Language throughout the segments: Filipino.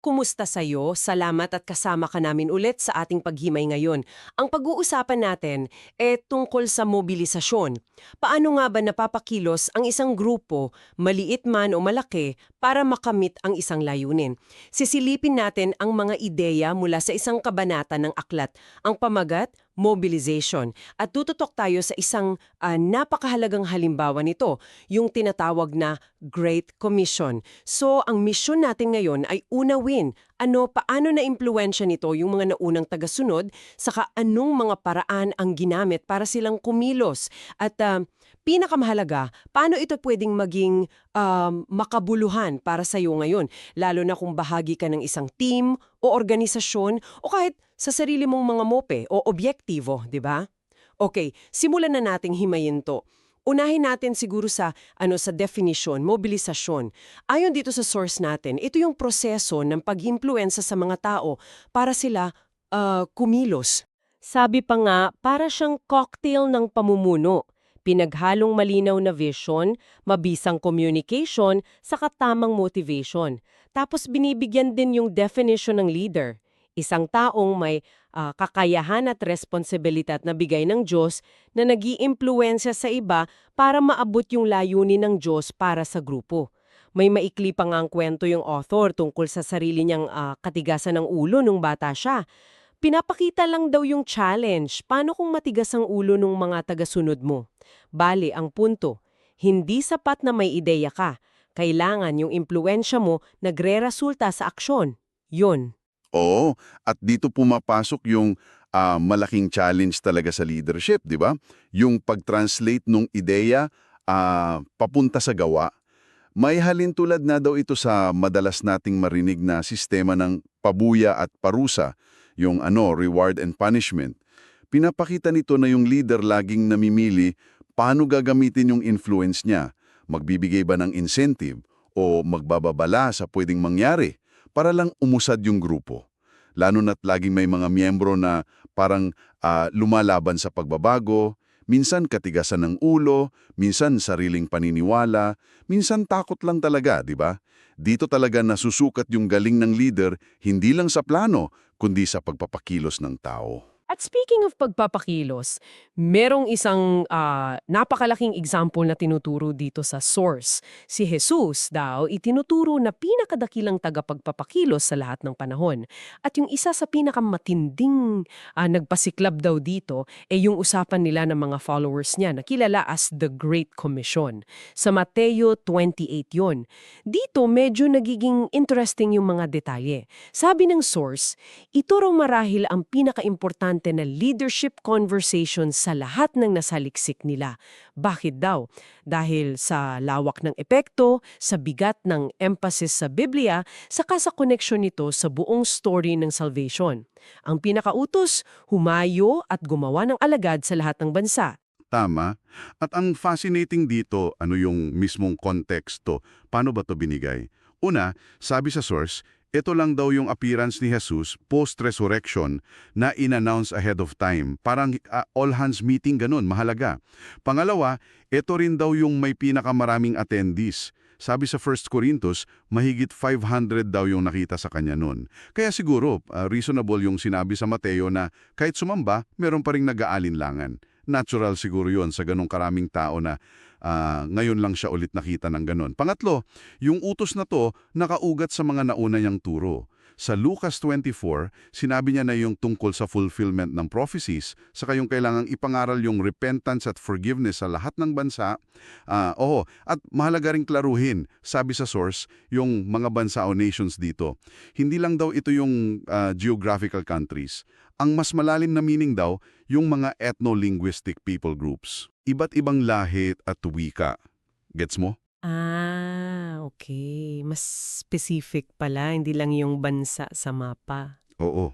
Kumusta sa'yo? Salamat at kasama ka namin ulit sa ating paghimay ngayon. Ang pag-uusapan natin ay tungkol sa mobilisasyon. Paano nga ba napapakilos ang isang grupo, maliit man o malaki, para makamit ang isang layunin? Sisilipin natin ang mga ideya mula sa isang kabanata ng aklat. Ang pamagat, mobilization. At tututok tayo sa isang ah, napakahalagang halimbawa nito, yung tinatawag na Great Commission. So, ang mission natin ngayon ay unawin ano, paano na impluensya nito yung mga naunang tagasunod, saka anong mga paraan ang ginamit para silang kumilos. At ah, pinakamahalaga, paano ito pwedeng maging um, makabuluhan para sa iyo ngayon, lalo na kung bahagi ka ng isang team o organisasyon o kahit sa sarili mong mga mope o objektibo, di ba? Okay, simulan na nating himayin to. Unahin natin siguro sa ano sa definition, mobilisasyon. Ayon dito sa source natin, ito yung proseso ng pag-impluensa sa mga tao para sila ah, kumilos. Sabi pa nga, para siyang cocktail ng pamumuno. Pinaghalong malinaw na vision, mabisang communication, saka tamang motivation. Tapos binibigyan din yung definition ng leader. Isang taong may ah, kakayahan at responsibilidad na bigay ng Diyos na nag sa iba para maabot yung layunin ng Diyos para sa grupo. May maikli pa nga ang kwento yung author tungkol sa sarili niyang ah, katigasan ng ulo nung bata siya. Pinapakita lang daw yung challenge. Paano kung matigas ang ulo ng mga tagasunod mo? Bali, ang punto, hindi sapat na may ideya ka. Kailangan yung impluensya mo nagre-resulta sa aksyon. Yun. Oo, at dito pumapasok yung ah, malaking challenge talaga sa leadership, di ba? Yung pag-translate ng ideya ah, papunta sa gawa. May halin tulad na daw ito sa madalas nating marinig na sistema ng pabuya at parusa, yung ano, reward and punishment. Pinapakita nito na yung leader laging namimili paano gagamitin yung influence niya. Magbibigay ba ng incentive o magbababala sa pwedeng mangyari para lang umusad yung grupo. Lalo na't laging may mga miyembro na parang ah, lumalaban sa pagbabago, minsan katigasan ng ulo, minsan sariling paniniwala, minsan takot lang talaga, di ba? Dito talaga nasusukat yung galing ng leader hindi lang sa plano, kundi sa pagpapakilos ng tao. At speaking of pagpapakilos, merong isang ah, napakalaking example na tinuturo dito sa source. Si Jesus daw itinuturo na pinakadakilang tagapagpapakilos sa lahat ng panahon. At yung isa sa pinakamatinding ah, nagpasiklab daw dito ay yung usapan nila ng mga followers niya na kilala as the Great Commission. Sa Mateo 28 yon. Dito medyo nagiging interesting yung mga detalye. Sabi ng source, ito raw marahil ang pinaka-importante na leadership conversation sa lahat ng nasaliksik nila. Bakit daw? Dahil sa lawak ng epekto, sa bigat ng emphasis sa Biblia, saka sa koneksyon nito sa buong story ng salvation. Ang pinakautos, humayo at gumawa ng alagad sa lahat ng bansa. Tama. At ang fascinating dito, ano yung mismong konteksto, paano ba to binigay? Una, sabi sa source, ito lang daw yung appearance ni Jesus post-resurrection na in-announce ahead of time. Parang ah, all-hands meeting ganun, mahalaga. Pangalawa, ito rin daw yung may pinakamaraming attendees. Sabi sa 1 Corinthos, mahigit 500 daw yung nakita sa kanya nun. Kaya siguro, ah, reasonable yung sinabi sa Mateo na kahit sumamba, meron pa rin nag-aalinlangan. Natural siguro yon sa ganong karaming tao na ah, ngayon lang siya ulit nakita ng ganon. Pangatlo, yung utos na to nakaugat sa mga nauna niyang turo. Sa Lucas 24, sinabi niya na yung tungkol sa fulfillment ng prophecies, saka yung kailangang ipangaral yung repentance at forgiveness sa lahat ng bansa. Ah, oo, at mahalaga ring klaruhin, sabi sa source, yung mga bansa o nations dito. Hindi lang daw ito yung ah, geographical countries. Ang mas malalim na meaning daw, yung mga ethno-linguistic people groups. Iba't ibang lahit at wika. Gets mo? Ah, okay. Mas specific pala, hindi lang yung bansa sa mapa. Oo.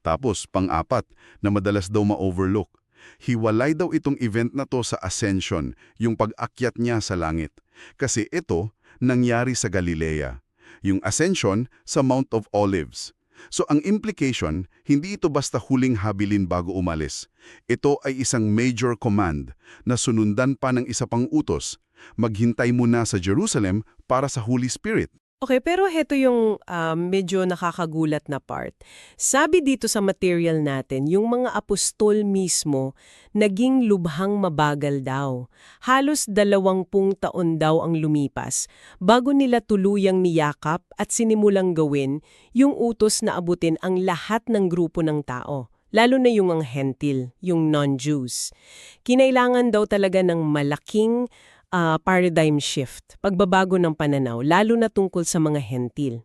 Tapos, pang-apat, na madalas daw ma-overlook. Hiwalay daw itong event na to sa ascension, yung pag-akyat niya sa langit. Kasi ito, nangyari sa Galilea. Yung ascension sa Mount of Olives. So ang implication, hindi ito basta huling habilin bago umalis. Ito ay isang major command na sunundan pa ng isa pang utos. Maghintay muna sa Jerusalem para sa Holy Spirit. Okay, pero heto yung ah, medyo nakakagulat na part. Sabi dito sa material natin, yung mga apostol mismo naging lubhang mabagal daw. Halos dalawampung taon daw ang lumipas bago nila tuluyang niyakap at sinimulang gawin yung utos na abutin ang lahat ng grupo ng tao. Lalo na yung ang hentil, yung non-Jews. Kinailangan daw talaga ng malaking ah, paradigm shift, pagbabago ng pananaw, lalo na tungkol sa mga hentil.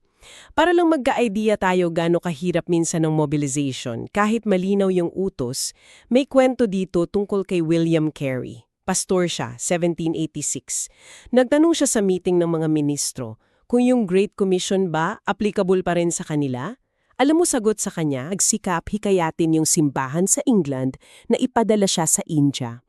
Para lang magka-idea tayo gaano kahirap minsan ng mobilization, kahit malinaw yung utos, may kwento dito tungkol kay William Carey. Pastor siya, 1786. Nagtanong siya sa meeting ng mga ministro kung yung Great Commission ba applicable pa rin sa kanila. Alam mo sagot sa kanya, agsikap hikayatin yung simbahan sa England na ipadala siya sa India.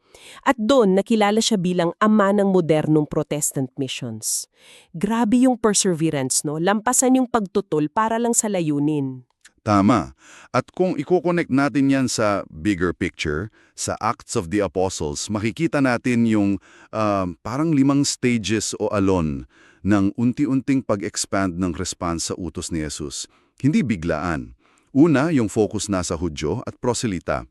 At doon nakilala siya bilang ama ng modernong Protestant missions. Grabe yung perseverance, no? Lampasan yung pagtutol para lang sa layunin. Tama. At kung i-connect natin yan sa bigger picture, sa Acts of the Apostles, makikita natin yung ah, parang limang stages o alon ng unti-unting pag-expand ng response sa utos ni Jesus. Hindi biglaan. Una, yung focus na sa Hudyo at proselita.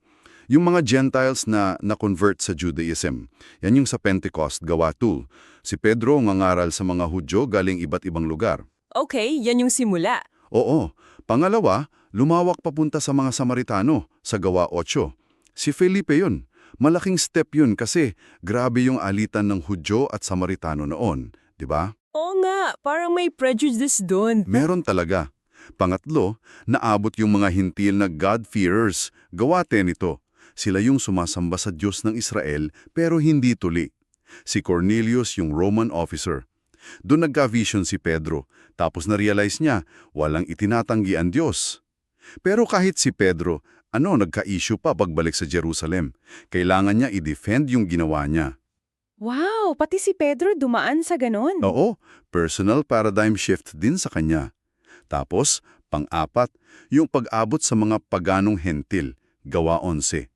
Yung mga Gentiles na na-convert sa Judaism. Yan yung sa Pentecost, gawa 2. Si Pedro ngangaral sa mga Hudyo galing iba't ibang lugar. Okay, yan yung simula. Oo. Pangalawa, lumawak papunta sa mga Samaritano sa gawa 8. Si Felipe yun. Malaking step yun kasi grabe yung alitan ng Hudyo at Samaritano noon. 'di ba? Oo nga, parang may prejudice doon. Meron talaga. Pangatlo, naabot yung mga hintil na God-fearers. Gawa 10 ito. Sila yung sumasamba sa Diyos ng Israel pero hindi tuli. Si Cornelius yung Roman officer. Doon nagka-vision si Pedro, tapos na-realize niya, walang itinatanggi ang Diyos. Pero kahit si Pedro, ano, nagka-issue pa pagbalik sa Jerusalem. Kailangan niya i-defend yung ginawa niya. Wow, pati si Pedro dumaan sa ganon. Oo, personal paradigm shift din sa kanya. Tapos, pang-apat, yung pag-abot sa mga paganong hentil, gawa 11.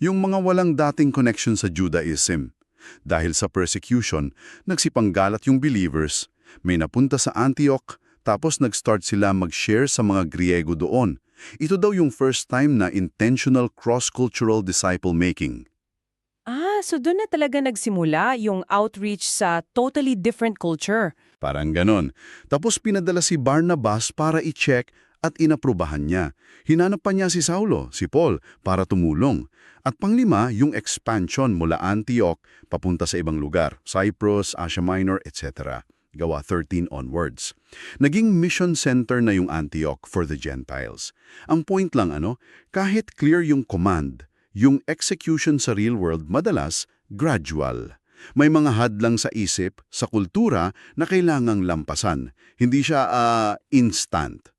Yung mga walang dating connection sa Judaism. Dahil sa persecution, nagsipanggalat yung believers, may napunta sa Antioch, tapos nag-start sila mag-share sa mga Griego doon. Ito daw yung first time na intentional cross-cultural disciple-making. Ah, so doon na talaga nagsimula yung outreach sa totally different culture. Parang ganon. Tapos pinadala si Barnabas para i-check at inaprubahan niya. Hinanap pa niya si Saulo, si Paul, para tumulong. At panglima, yung expansion mula Antioch papunta sa ibang lugar, Cyprus, Asia Minor, etc. Gawa 13 onwards. Naging mission center na yung Antioch for the Gentiles. Ang point lang ano, kahit clear yung command, yung execution sa real world madalas gradual. May mga hadlang sa isip, sa kultura na kailangang lampasan. Hindi siya ah, instant.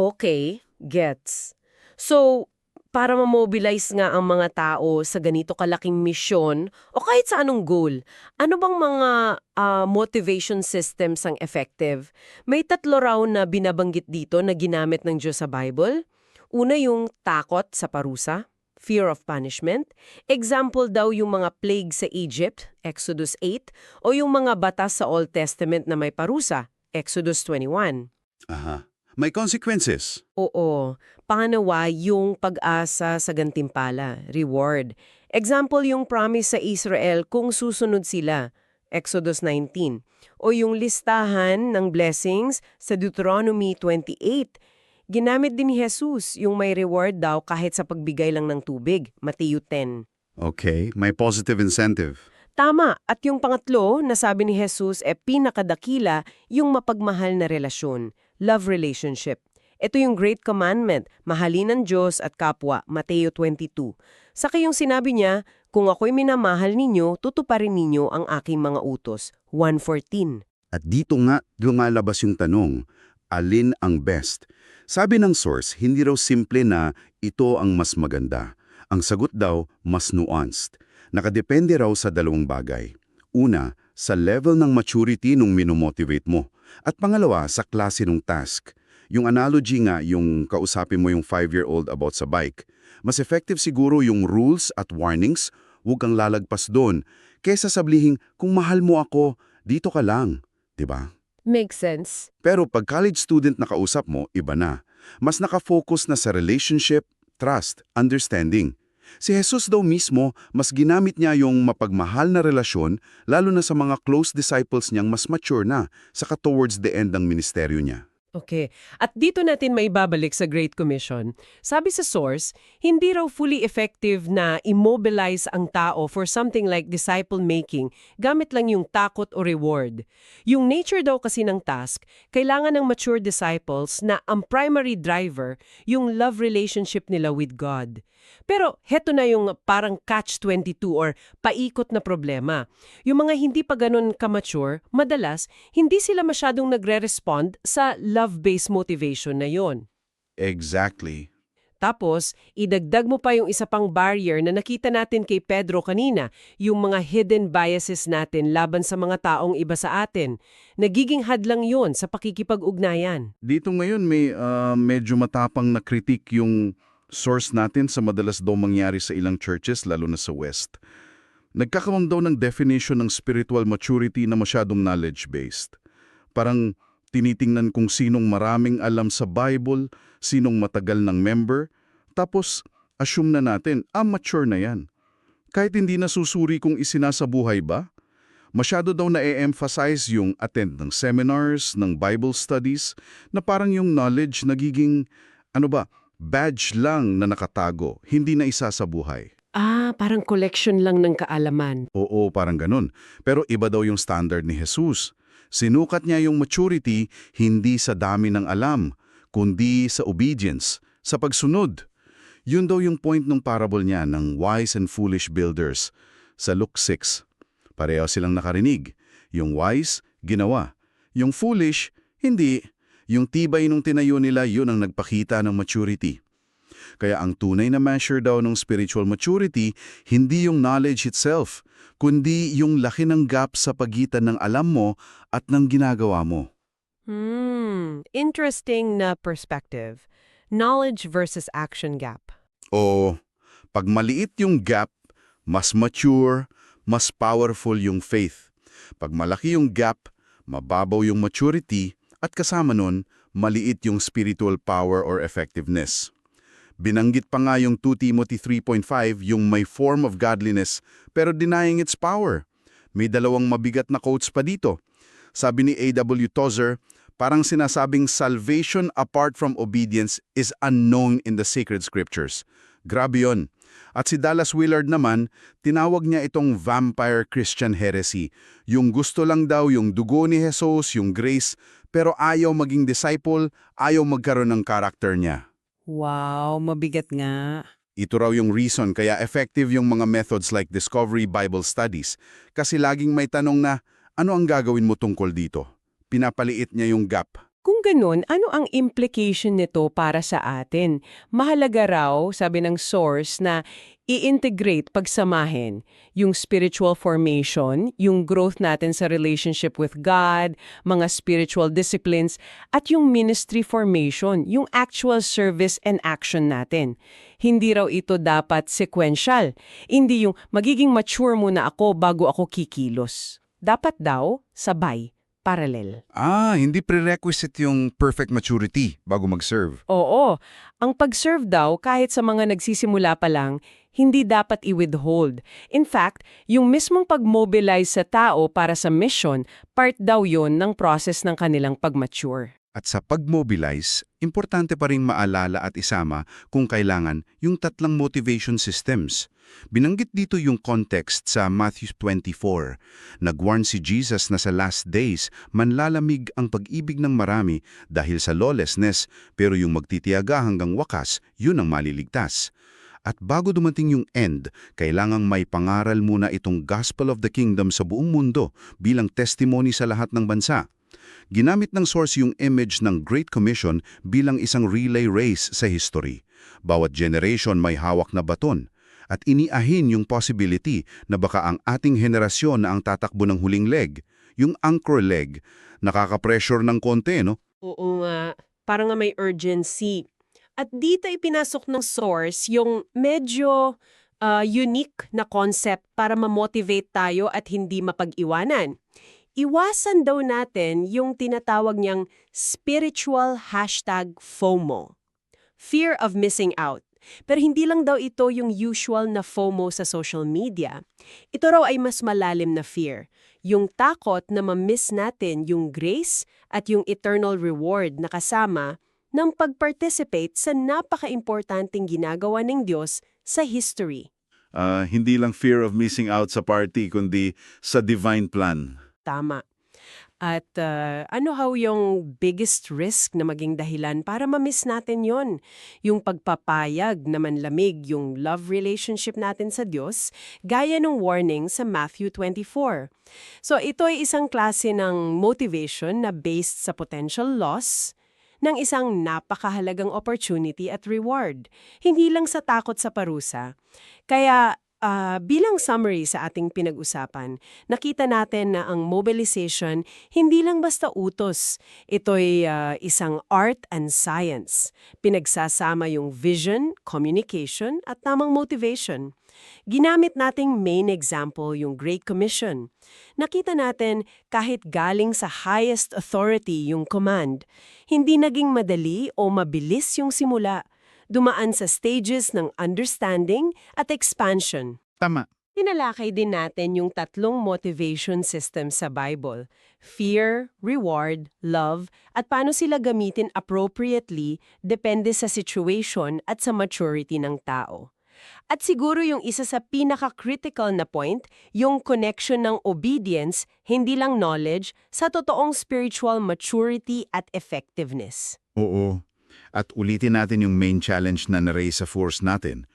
Okay, gets. So, para ma-mobilize nga ang mga tao sa ganito kalaking misyon o kahit sa anong goal, ano bang mga ah, motivation systems ang effective? May tatlo raw na binabanggit dito na ginamit ng Diyos sa Bible. Una yung takot sa parusa, fear of punishment. Example daw yung mga plague sa Egypt, Exodus 8, o yung mga batas sa Old Testament na may parusa, Exodus 21. Aha. May consequences. Oo. Pangalawa, yung pag-asa sa gantimpala, reward. Example yung promise sa Israel kung susunod sila, Exodus 19. O yung listahan ng blessings sa Deuteronomy 28. Ginamit din ni Jesus yung may reward daw kahit sa pagbigay lang ng tubig, Matthew 10. Okay, may positive incentive. Tama, at yung pangatlo na sabi ni Jesus e pinakadakila yung mapagmahal na relasyon, love relationship. Ito yung Great Commandment, mahalin ang Diyos at kapwa, Mateo 22. Saka yung sinabi niya, kung ako'y minamahal ninyo, tutuparin ninyo ang aking mga utos, 1.14. At dito nga lumalabas yung tanong, alin ang best? Sabi ng source, hindi raw simple na ito ang mas maganda. Ang sagot daw, mas nuanced. Nakadepende raw sa dalawang bagay. Una, sa level ng maturity nung minomotivate mo. At pangalawa, sa klase ng task. Yung analogy nga, yung kausapin mo yung 5-year-old about sa bike. Mas effective siguro yung rules at warnings, huwag kang lalagpas doon, kesa sabihin, kung mahal mo ako, dito ka lang. 'di ba? Makes sense. Pero pag college student na kausap mo, iba na. Mas nakafocus na sa relationship, trust, understanding. Si Jesus daw mismo, mas ginamit niya yung mapagmahal na relasyon, lalo na sa mga close disciples niyang mas mature na, saka towards the end ng ministeryo niya. Okay. At dito natin maibabalik sa Great Commission. Sabi sa source, hindi raw fully effective na immobilize ang tao for something like disciple-making gamit lang yung takot o reward. Yung nature daw kasi ng task, kailangan ng mature disciples na ang primary driver yung love relationship nila with God. Pero heto na yung parang catch-22 or paikot na problema. Yung mga hindi pa ganun kamature, madalas, hindi sila masyadong nagre-respond sa love-based motivation na yon. Exactly. Tapos, idagdag mo pa yung isa pang barrier na nakita natin kay Pedro kanina, yung mga hidden biases natin laban sa mga taong iba sa atin. Nagiging hadlang yon sa pakikipag-ugnayan. Dito ngayon may ah, medyo matapang na kritik yung source natin sa madalas daw mangyari sa ilang churches, lalo na sa West. Nagkakaroon daw ng definition ng spiritual maturity na masyadong knowledge-based. Parang tinitingnan kung sinong maraming alam sa Bible, sinong matagal ng member, tapos assume na natin, ah, mature na yan. Kahit hindi nasusuri kung isinasabuhay ba, masyado daw na-emphasize yung attend ng seminars, ng Bible studies, na parang yung knowledge nagiging, ano ba, badge lang na nakatago, hindi na isa sa buhay. Ah, parang collection lang ng kaalaman. Oo, parang ganun. Pero iba daw yung standard ni Jesus. Sinukat niya yung maturity hindi sa dami ng alam, kundi sa obedience, sa pagsunod. Yun daw yung point ng parable niya ng wise and foolish builders sa Luke 6. Pareho silang nakarinig. Yung wise, ginawa. Yung foolish, hindi. Yung tibay nung tinayo nila, yun ang nagpakita ng maturity. Kaya ang tunay na measure daw ng spiritual maturity, hindi yung knowledge itself, kundi yung laki ng gap sa pagitan ng alam mo at ng ginagawa mo. Hmm, interesting na perspective. Knowledge versus action gap. O, pag maliit yung gap, mas mature, mas powerful yung faith. Pag malaki yung gap, mababaw yung maturity, at kasama nun, maliit yung spiritual power or effectiveness. Binanggit pa nga yung 2 Timothy 3.5 yung may form of godliness pero denying its power. May dalawang mabigat na quotes pa dito. Sabi ni A.W. Tozer, parang sinasabing salvation apart from obedience is unknown in the sacred scriptures. Grabe yun. At si Dallas Willard naman, tinawag niya itong vampire Christian heresy. Yung gusto lang daw yung dugo ni Jesus, yung grace, pero ayaw maging disciple, ayaw magkaroon ng karakter niya. Wow, mabigat nga. Ito raw yung reason kaya effective yung mga methods like Discovery Bible Studies kasi laging may tanong na, ano ang gagawin mo tungkol dito? Pinapaliit niya yung gap. Kung ganun, ano ang implication nito para sa atin? Mahalaga raw, sabi ng source, na i-integrate, pagsamahin, yung spiritual formation, yung growth natin sa relationship with God, mga spiritual disciplines, at yung ministry formation, yung actual service and action natin. Hindi raw ito dapat sequential. Hindi yung magiging mature muna ako bago ako kikilos. Dapat daw, sabay, parallel. Ah, hindi prerequisite yung perfect maturity bago mag-serve. Oo. Ang pag-serve daw, kahit sa mga nagsisimula pa lang, hindi dapat i-withhold. In fact, yung mismong pag-mobilize sa tao para sa mission, part daw yon ng process ng kanilang pag-mature. At sa pag-mobilize, importante pa rin maalala at isama kung kailangan yung tatlang motivation systems. Binanggit dito yung context sa Matthew 24. Nagwarn si Jesus na sa last days, manlalamig ang pag-ibig ng marami dahil sa lawlessness, pero yung magtitiyaga hanggang wakas, yun ang maliligtas. At bago dumating yung end, kailangang may pangaral muna itong Gospel of the Kingdom sa buong mundo bilang testimony sa lahat ng bansa. Ginamit ng source yung image ng Great Commission bilang isang relay race sa history. Bawat generation may hawak na baton at iniahin yung possibility na baka ang ating henerasyon na ang tatakbo ng huling leg, yung anchor leg, nakaka-pressure ng konti, no? Oo nga, parang nga may urgency. At dito ipinasok ng source yung medyo ah, unique na concept para ma-motivate tayo at hindi mapag-iwanan. iwasan daw natin yung tinatawag niyang spiritual hashtag FOMO. Fear of missing out. Pero hindi lang daw ito yung usual na FOMO sa social media. Ito raw ay mas malalim na fear. Yung takot na ma-miss natin yung grace at yung eternal reward na kasama ng pag-participate sa napaka-importanting ginagawa ng Diyos sa history. Ah, hindi lang fear of missing out sa party, kundi sa divine plan. Tama. At uh, ano how yung biggest risk na maging dahilan para ma-miss natin yon? Yung pagpapayag na manlamig yung love relationship natin sa Diyos, gaya ng warning sa Matthew 24. So ito ay isang klase ng motivation na based sa potential loss ng isang napakahalagang opportunity at reward, hindi lang sa takot sa parusa. Kaya Ah, bilang summary sa ating pinag-usapan, nakita natin na ang mobilization hindi lang basta utos. Ito'y ah, isang art and science. Pinagsasama yung vision, communication, at tamang motivation. Ginamit nating main example yung Great Commission. Nakita natin kahit galing sa highest authority yung command, hindi naging madali o mabilis yung simula dumaan sa stages ng understanding at expansion. Tama. Tinalakay din natin yung tatlong motivation system sa Bible. Fear, reward, love, at paano sila gamitin appropriately depende sa situation at sa maturity ng tao. At siguro yung isa sa pinaka-critical na point, yung connection ng obedience, hindi lang knowledge, sa totoong spiritual maturity at effectiveness. Oo. At ulitin natin yung main challenge na na-raise sa force natin.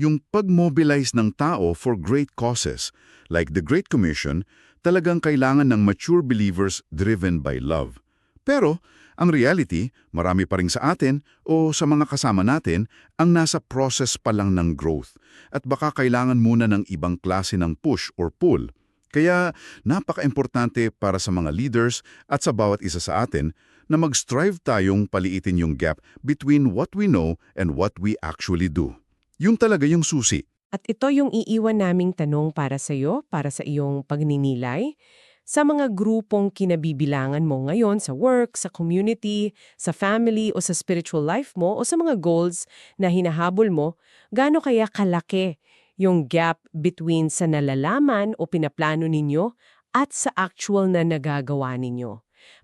Yung pag-mobilize ng tao for great causes, like the Great Commission, talagang kailangan ng mature believers driven by love. Pero, ang reality, marami pa rin sa atin o sa mga kasama natin ang nasa process pa lang ng growth at baka kailangan muna ng ibang klase ng push or pull. Kaya napaka-importante para sa mga leaders at sa bawat isa sa atin na mag-strive tayong paliitin yung gap between what we know and what we actually do. Yung talaga yung susi. At ito yung iiwan naming tanong para sa iyo, para sa iyong pagninilay. Sa mga grupong kinabibilangan mo ngayon sa work, sa community, sa family o sa spiritual life mo o sa mga goals na hinahabol mo, gaano kaya kalaki yung gap between sa nalalaman o pinaplano ninyo at sa actual na nagagawa ninyo?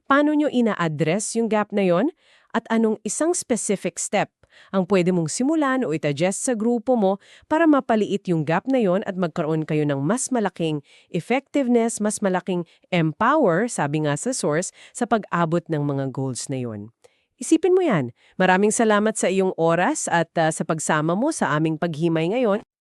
Paano nyo ina-address yung gap na yon? At anong isang specific step ang pwede mong simulan o itadjust sa grupo mo para mapaliit yung gap na yon at magkaroon kayo ng mas malaking effectiveness, mas malaking empower, sabi nga sa source, sa pag-abot ng mga goals na yon. Isipin mo yan. Maraming salamat sa iyong oras at ah, sa pagsama mo sa aming paghimay ngayon.